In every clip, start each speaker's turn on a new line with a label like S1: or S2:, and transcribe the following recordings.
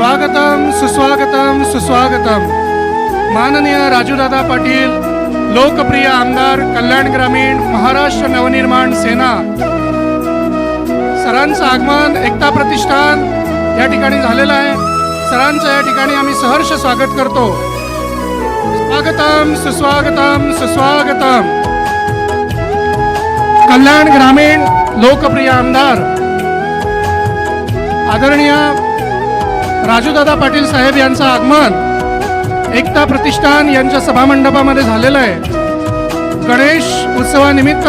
S1: स्वागतम सुस्वागतम सुस्वागतम। माननीय राजूदादा पाटील लोकप्रिय आमदार कल्याण ग्रामीण महाराष्ट्र नवनिर्माण सेना। सरांचं आगमन एकता प्रतिष्ठान या ठिकाणी झालेलं आहे. सरांचं या ठिकाणी आम्ही सहर्ष स्वागत करतो. स्वागतम सुस्वागतम सुस्वागतम। कल्याण ग्रामीण लोकप्रिय आमदार। आदरणीय राजूदादा पाटील साहेब यांचं आगमन एकता प्रतिष्ठान यांच्या सभामंडपामध्ये झालेलं आहे. गणेश उत्सवानिमित्त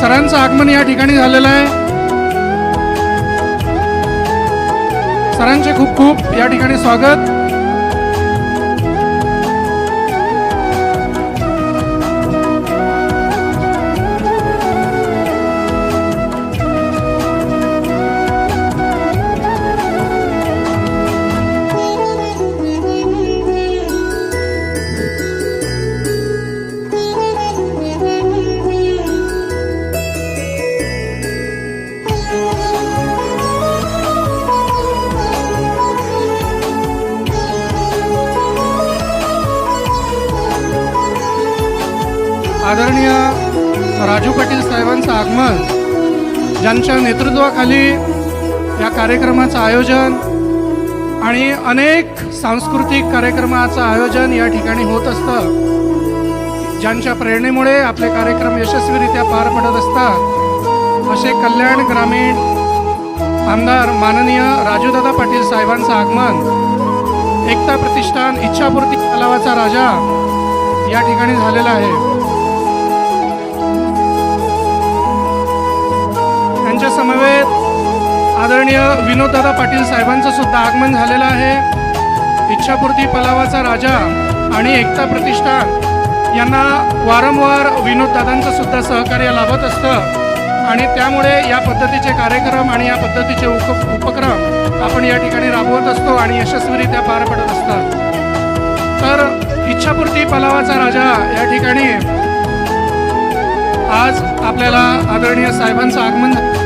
S1: सरांचं आगमन या ठिकाणी झालेलं आहे. सरांचे खूप खूप या ठिकाणी स्वागत. आदरणीय राजू पाटील साहेबांचं आगमन ज्यांच्या नेतृत्वाखाली या कार्यक्रमाचं आयोजन आणि अनेक सांस्कृतिक कार्यक्रमाचं आयोजन या ठिकाणी होत असतं ज्यांच्या प्रेरणेमुळे आपले कार्यक्रम यशस्वीरित्या पार पडत असतात असे कल्याण ग्रामीण आमदार माननीय राजूदादा पाटील साहेबांचं आगमन एकता प्रतिष्ठान इच्छापूर्ती तलावाचा राजा या ठिकाणी झालेला आहे. त्यांच्या समवेत आदरणीय विनोददादा पाटील साहेबांचं सुद्धा आगमन झालेलं आहे इच्छापूर्ती पलावाचा राजा आणि एकता प्रतिष्ठान यांना वारंवार विनोददादांचं सुद्धा सहकार्य लाभत असतं आणि त्यामुळे या पद्धतीचे कार्यक्रम आणि या पद्धतीचे उप उपक्रम आपण या ठिकाणी राबवत असतो आणि यशस्वीरित्या पार पडत असतात तर इच्छापूर्ती पलावाचा राजा या ठिकाणी आज आपल्याला आदरणीय साहेबांचं आगमन झालं.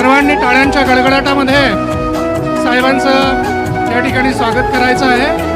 S1: सर्वांनी टाळ्यांच्या गडगडाटामध्ये साहेबांचं या ठिकाणी स्वागत करायचं आहे.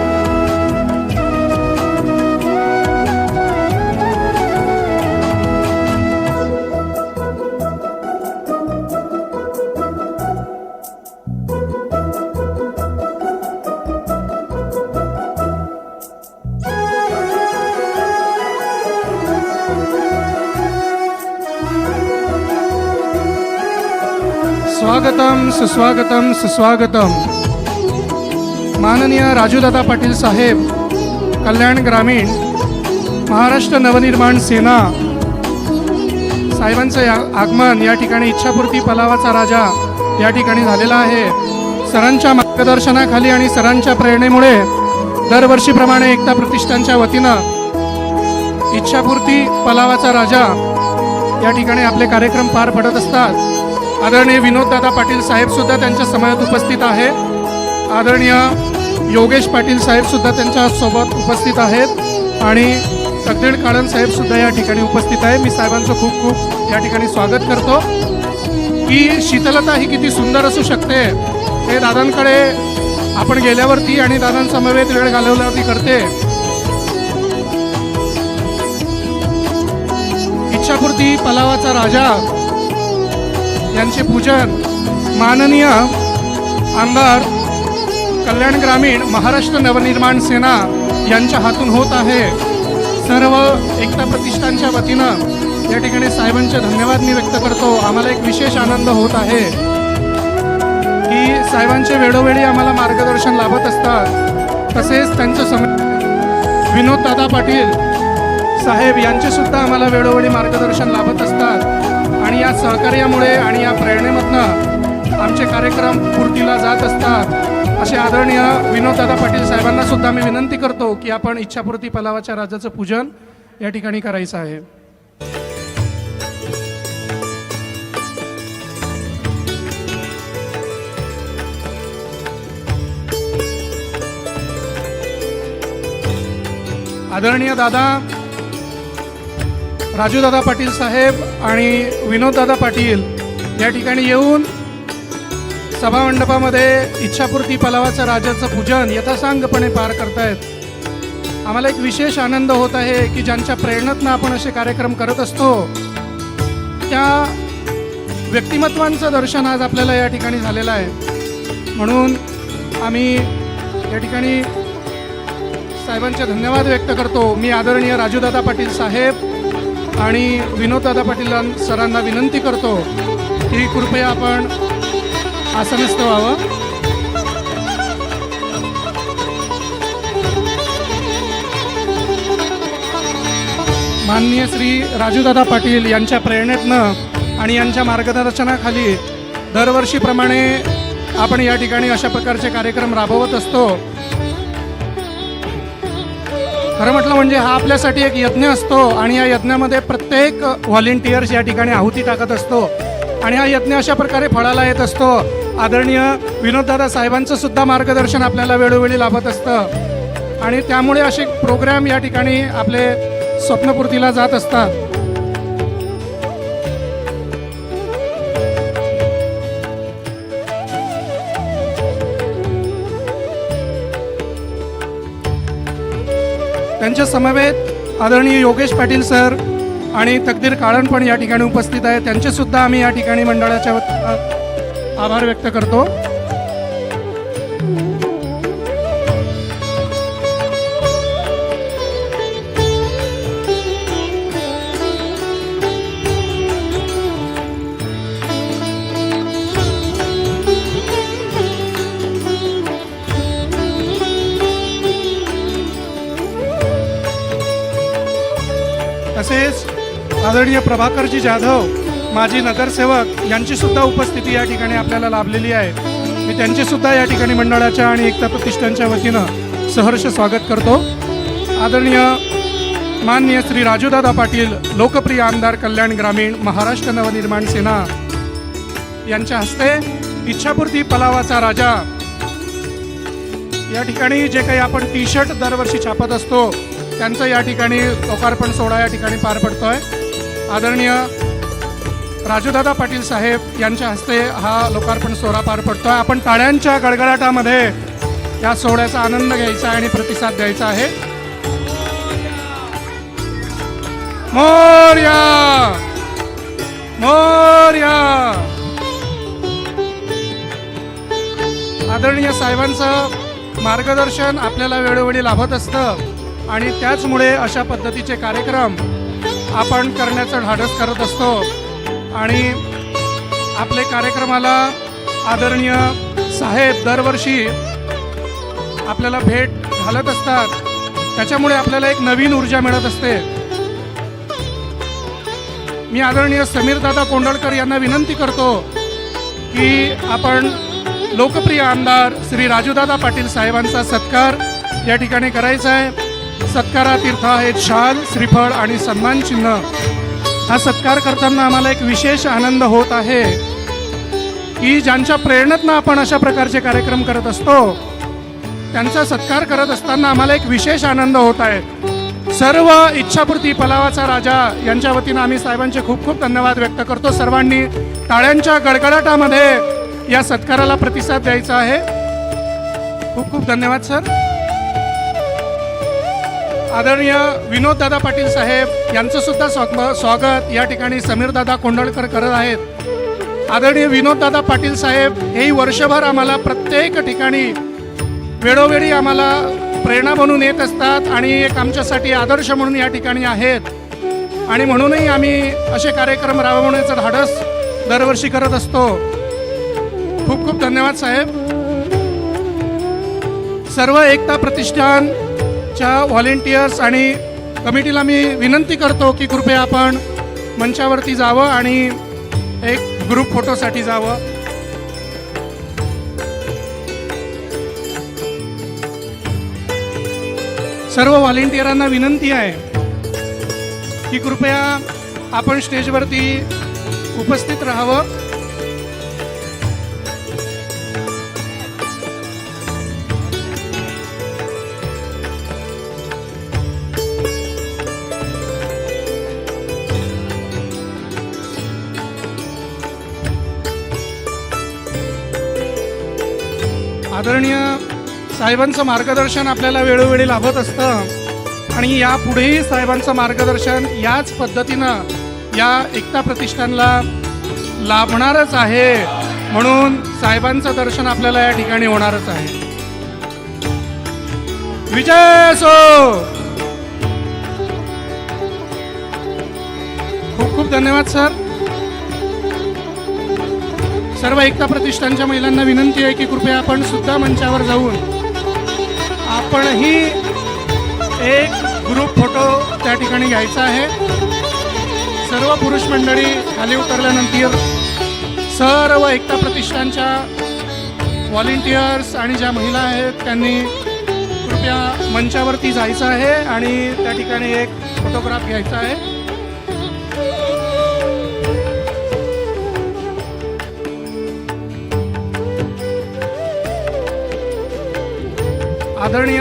S1: स्वागतम सुस्वागतम सुस्वागतम. माननीय राजूदादा पाटील साहेब कल्याण ग्रामीण महाराष्ट्र नवनिर्माण सेना साहेबांचं या आगमन या ठिकाणी इच्छापूर्ती पलावाचा राजा या ठिकाणी झालेला आहे. सरांच्या मार्गदर्शनाखाली आणि सरांच्या प्रेरणेमुळे दरवर्षीप्रमाणे एकता प्रतिष्ठानच्या वतीनं इच्छापूर्ती पलावाचा राजा या ठिकाणी आपले कार्यक्रम पार पडत असतात. आदरणीय विनोददादा पाटील साहेबसुद्धा त्यांच्या समाजात उपस्थित आहे. आदरणीय योगेश पाटील साहेबसुद्धा त्यांच्यासोबत त्यांच्यासोबत उपस्थित आहेत. आणि तकदीड काळन साहेबसुद्धा या ठिकाणी उपस्थित आहे. मी साहेबांचं खूप खूप या ठिकाणी स्वागत करतो. की शीतलता ही किती सुंदर असू शकते हे दादांकडे आपण गेल्यावरती आणि दादांसमवेत वेळ घालवल्यावरती करते. इच्छापूर्ती पलावाचा राजा यांचे पूजन माननीय आमदार कल्याण ग्रामीण महाराष्ट्र नवनिर्माण सेना यांच्या हातून होत आहे. सर्व एकता प्रतिष्ठानच्या वतीनं या ठिकाणी साहेबांचे धन्यवाद मी व्यक्त करतो. आम्हाला एक विशेष आनंद होत आहे की साहेबांचे वेळोवेळी आम्हाला मार्गदर्शन लाभत असतात. तसेच त्यांचं सम विनोददादा पाटील साहेब यांचे सुद्धा आम्हाला वेळोवेळी मार्गदर्शन लाभत असतात. आणि या सहकार्यामुळे आणि या प्रेरणेमधनं आमचे कार्यक्रम पूर्तीला जात असतात. असे आदरणीय विनोददादा पाटील साहेबांना सुद्धा मी विनंती करतो की आपण इच्छापूर्ती पलावाच्या राजाचं पूजन या ठिकाणी करायचं आहे. आदरणीय दादा राजूदादा पाटील साहेब आणि विनोददादा पाटील या ठिकाणी येऊन सभामंडपामध्ये इच्छापूर्ती पलावाचं राजाचं पूजन यथासांगपणे पार करतायत. आम्हाला एक विशेष आनंद होत आहे की ज्यांच्या प्रेरणेतनं आपण असे कार्यक्रम करत असतो त्या व्यक्तिमत्वांचं दर्शन आज आपल्याला या ठिकाणी झालेलं आहे. म्हणून आम्ही या ठिकाणी साहेबांचे धन्यवाद व्यक्त करतो. मी आदरणीय राजूदादा पाटील साहेब आणि विनोददादा पाटील सरांना विनंती करतो की कृपया आपण आसनस्थ व्हावं. माननीय श्री राजूदादा पाटील यांच्या प्रेरणेतनं आणि यांच्या मार्गदर्शनाखाली दरवर्षीप्रमाणे आपण या ठिकाणी अशा प्रकारचे कार्यक्रम राबवत असतो. खरं म्हटलं म्हणजे हा आपल्यासाठी एक यज्ञ असतो आणि या यज्ञामध्ये प्रत्येक व्हॉलेंटियर्स या ठिकाणी आहुती टाकत असतो. आणि हा यज्ञ अशा प्रकारे फळाला येत असतो. आदरणीय विनोददादा साहेबांचं सुद्धा मार्गदर्शन आपल्याला वेळोवेळी लाभत असतं. आणि त्यामुळे असे प्रोग्राम या ठिकाणी आपले स्वप्नपूर्तीला जात असतात. त्यांच्या समवेत आदरणीय योगेश पाटील सर आणि तकदीर काळण पण या ठिकाणी उपस्थित आहे त्यांचेसुद्धा आम्ही या ठिकाणी मंडळाच्या आभार व्यक्त करतो. तसेच आदरणीय प्रभाकरजी जाधव माजी नगरसेवक यांची सुद्धा उपस्थिती या ठिकाणी आपल्याला लाभलेली आहे. मी त्यांचीसुद्धा या ठिकाणी मंडळाच्या आणि एकता प्रतिष्ठानच्या वतीनं सहर्ष स्वागत करतो. आदरणीय माननीय श्री राजूदादा पाटील लोकप्रिय आमदार कल्याण ग्रामीण महाराष्ट्र नवनिर्माण सेना यांच्या हस्ते इच्छापूर्ती पलावाचा राजा. या ठिकाणी जे काही आपण टी शर्ट दरवर्षी छापत असतो त्यांचं या ठिकाणी लोकार्पण सोहळा या ठिकाणी पार पडतो आहे आदरणीय राजूदादा पाटील साहेब यांच्या हस्ते हा लोकार्पण सोहळा पार पडतो आहे आपण टाळ्यांच्या गडगडाटामध्ये या सोहळ्याचा आनंद घ्यायचा आहे आणि प्रतिसाद द्यायचा आहे. मोर्या! मोर्या! आदरणीय साहेबांचं मार्गदर्शन आपल्याला वेळोवेळी लाभत असतं. आणि त्याचमुळे अशा पद्धतीचे कार्यक्रम आपण करण्याचं धाडस करत असतो. आणि आपले कार्यक्रमाला आदरणीय साहेब दरवर्षी आपल्याला भेट घालत असतात. त्याच्यामुळे आपल्याला एक नवीन ऊर्जा मिळत असते. मी आदरणीय समीरदादा कोंडळकर यांना विनंती करतो की आपण लोकप्रिय आमदार श्री राजूदादा पाटील साहेबांचा सत्कार या ठिकाणी करायचा आहे. सत्कारातीर्थ आहेत शाल श्रीफळ आणि सन्मान चिन्ह. हा सत्कार करताना आम्हाला एक विशेष आनंद होत आहे. की ज्यांच्या प्रेरणेतनं आपण अशा प्रकारचे कार्यक्रम करत असतो त्यांचा सत्कार करत असताना आम्हाला एक विशेष आनंद होत आहे. सर्व इच्छापूर्ती पलावाचा राजा यांच्या वतीनं आम्ही साहेबांचे खूप खूप धन्यवाद व्यक्त करतो. सर्वांनी टाळ्यांच्या गडगडाटामध्ये या सत्काराला प्रतिसाद द्यायचा आहे. खूप खूप धन्यवाद सर. आदरणीय विनोद दादा पाटील साहेब यांचं सुद्धा स्वाग- स्वागत या ठिकाणी समीर दादा कोंडळकर करत आहेत. आदरणीय विनोद दादा पाटील साहेब हेही वर्षभर आम्हाला प्रत्येक ठिकाणी वेळोवेळी आम्हाला प्रेरणा म्हणून येत असतात आणि एक आमच्यासाठी आदर्श म्हणून या ठिकाणी आहेत. आणि म्हणूनही आम्ही असे कार्यक्रम राबवण्याचं धाडस दरवर्षी करत असतो. खूप खूप धन्यवाद साहेब. सर्व एकता प्रतिष्ठान च्या व्हॉलेंटियर्स आणि कमिटीला मी विनंती करतो की कृपया आपण मंचावरती जावं आणि एक ग्रुप फोटोसाठी जावं. सर्व व्हॉलेंटियरांना विनंती आहे की कृपया आपण स्टेजवरती उपस्थित राहावं. आदरणीय साहेबांचं मार्गदर्शन आपल्याला वेळोवेळी लाभत असतं. आणि यापुढेही साहेबांचं मार्गदर्शन याच पद्धतीनं या एकता प्रतिष्ठानला लाभणारच आहे म्हणून साहेबांचं दर्शन आपल्याला या ठिकाणी होणारच आहे. विजय असो! खूप खूप धन्यवाद सर. सर्व एकता प्रतिष्ठानच्या महिलांना विनंती आहे की कृपया आपण सुद्धा मंचावर जाऊन आपणही एक ग्रुप फोटो त्या ठिकाणी घ्यायचा आहे. सर्व पुरुष मंडळी खाली उतरल्यानंतर सर्व एकता प्रतिष्ठानच्या व्हॉलेंटियर्स आणि ज्या महिला आहेत त्यांनी कृपया मंचावरती जायचं आहे आणि त्या ठिकाणी एक फोटोग्राफ घ्यायचा आहे. आदरणीय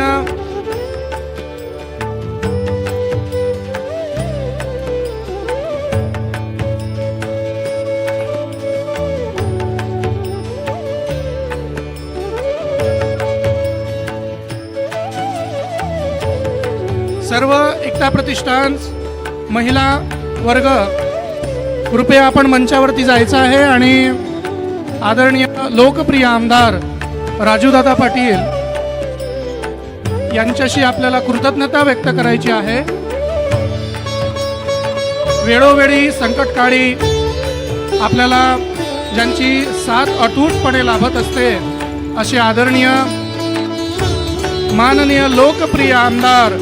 S1: सर्व एकता प्रतिष्ठान महिला वर्ग कृपया आपण मंचावरती जायचं आहे आणि आदरणीय लोकप्रिय आमदार राजूदादा पाटील यांच्याशी आपल्याला कृतज्ञता व्यक्त करायची आहे. वेळोवेळी संकटकाळी आपल्याला ज्यांची साथ अटूटपणे लाभत असते असे आदरणीय माननीय लोकप्रिय आमदार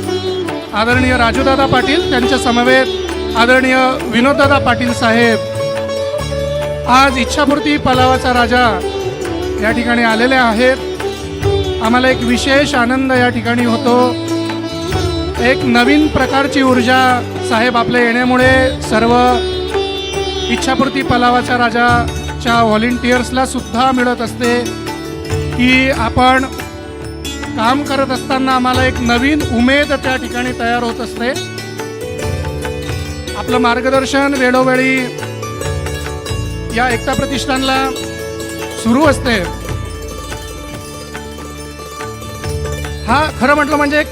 S1: आदरणीय राजूदादा पाटील त्यांच्या समवेत आदरणीय विनोददादा पाटील साहेब आज इच्छापूर्ती पलावाचा राजा या ठिकाणी आलेले आहेत. आम्हाला एक विशेष आनंद या ठिकाणी होतो. एक नवीन प्रकारची ऊर्जा साहेब आपल्या येण्यामुळे सर्व इच्छापूर्ती पलावाच्या राजाच्या व्हॉलेंटियर्सला सुद्धा मिळत असते की आपण काम करत असताना आम्हाला एक नवीन उमेद त्या ठिकाणी तयार होत असते. आपलं मार्गदर्शन वेळोवेळी या एकता प्रतिष्ठानला सुरू असते. हा खरं म्हटलं म्हणजे एक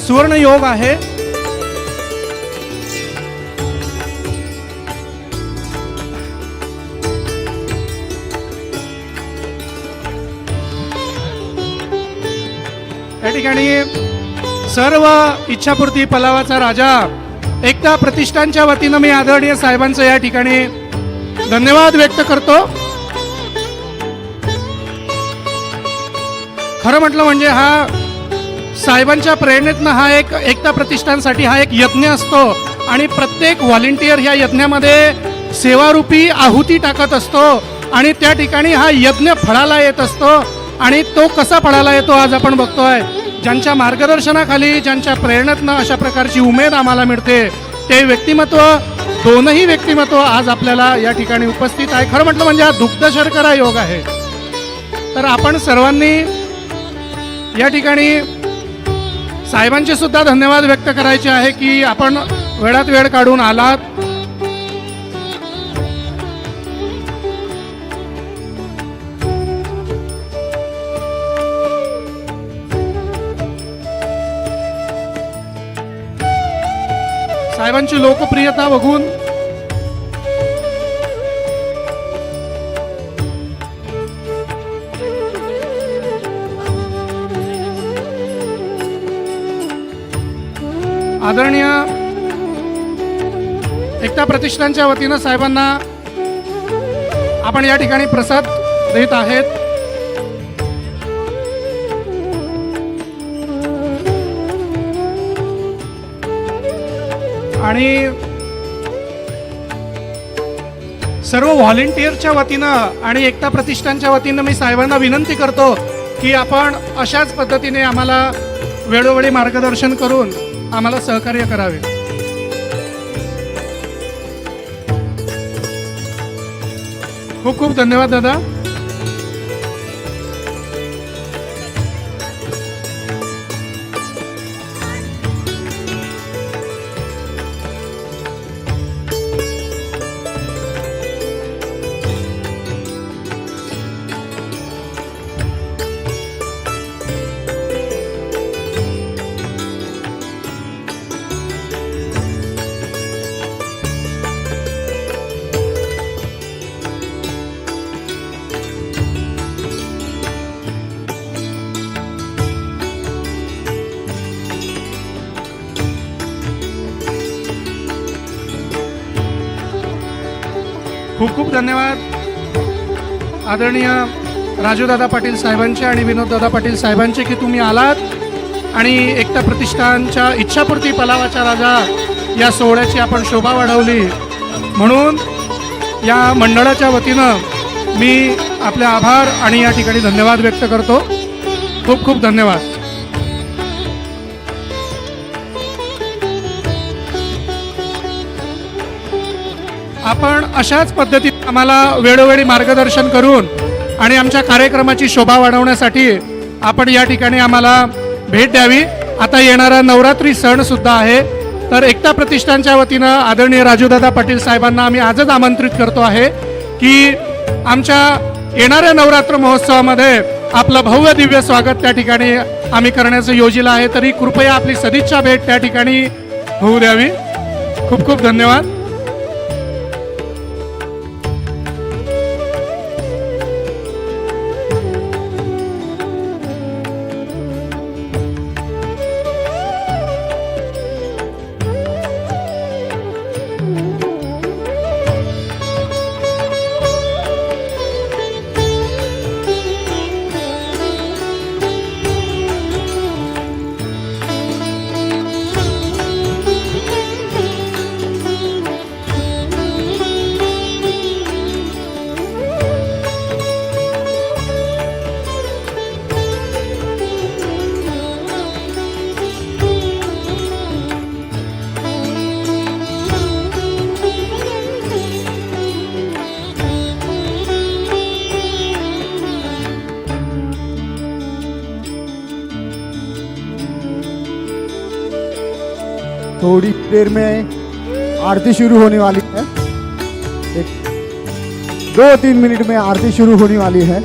S1: सुवर्ण योग आहे. या ठिकाणी सर्व इच्छापूर्ती पलावाचा राजा एकता प्रतिष्ठानच्या वतीनं मी आदरणीय साहेबांचं या ठिकाणी धन्यवाद व्यक्त करतो. खरं म्हटलं म्हणजे हा साहेबांच्या प्रेरणेतनं हा एक एकता प्रतिष्ठानसाठी हा एक यज्ञ असतो आणि प्रत्येक व्हॉलेंटियर ह्या यज्ञामध्ये सेवारूपी आहुती टाकत असतो आणि त्या ठिकाणी हा यज्ञ फळाला येत असतो आणि तो कसा फळाला येतो आज आपण बघतोय. ज्यांच्या मार्गदर्शनाखाली ज्यांच्या प्रेरणेतनं अशा प्रकारची उमेद आम्हाला मिळते ते व्यक्तिमत्व दोनही व्यक्तिमत्व आज आपल्याला या ठिकाणी उपस्थित आहे. खरं म्हटलं म्हणजे हा दुग्ध शर्करा योग आहे. तर आपण सर्वांनी या ठिकाणी साहेबांचे सुद्धा धन्यवाद व्यक्त करायचे आहे की आपण वेळात वेळ काढून आलात. साहेबांची लोकप्रियता बघून आदरणीय एकता प्रतिष्ठानच्या वतीनं साहेबांना आपण या ठिकाणी प्रसाद देत आहेत. आणि सर्व व्हॉलेंटियरच्या वतीनं आणि एकता प्रतिष्ठानच्या वतीनं मी साहेबांना विनंती करतो की आपण अशाच पद्धतीने आम्हाला वेळोवेळी मार्गदर्शन करून आम्हाला सहकार्य करावे. खूप खूप धन्यवाद दादा. खूप खूप धन्यवाद. आदरणीय राजूदादा पाटील साहेबांचे आणि विनोददादा पाटील साहेबांचे की तुम्ही आलात आणि एकता प्रतिष्ठानच्या इच्छापूर्ती पलावाचा राजा या सोहळ्याची आपण शोभा वाढवली. म्हणून या मंडळाच्या वतीनं मी आपले आभार आणि या ठिकाणी धन्यवाद व्यक्त करतो. खूप खूप धन्यवाद. पण अशाच पद्धतीने आम्हाला वेळोवेळी मार्गदर्शन करून आणि आमच्या कार्यक्रमाची शोभा वाढवण्यासाठी आपण या ठिकाणी आम्हाला भेट द्यावी. आता येणारा नवरात्री सण सुद्धा आहे. तर एकता प्रतिष्ठानच्या वतीनं आदरणीय राजूदादा पाटील साहेबांना आम्ही आजच आमंत्रित करतो आहे की आमच्या येणाऱ्या नवरात्र महोत्सवामध्ये आपलं भव्य दिव्य स्वागत त्या ठिकाणी आम्ही करण्याचं योजिलं आहे. तरी कृपया आपली सदिच्छा भेट त्या ठिकाणी होऊ द्यावी. खूप खूप धन्यवाद.
S2: थोड़ी देर में आरती शुरू होने वाली है। एक दो तीन मिनट में आरती शुरू होने वाली है।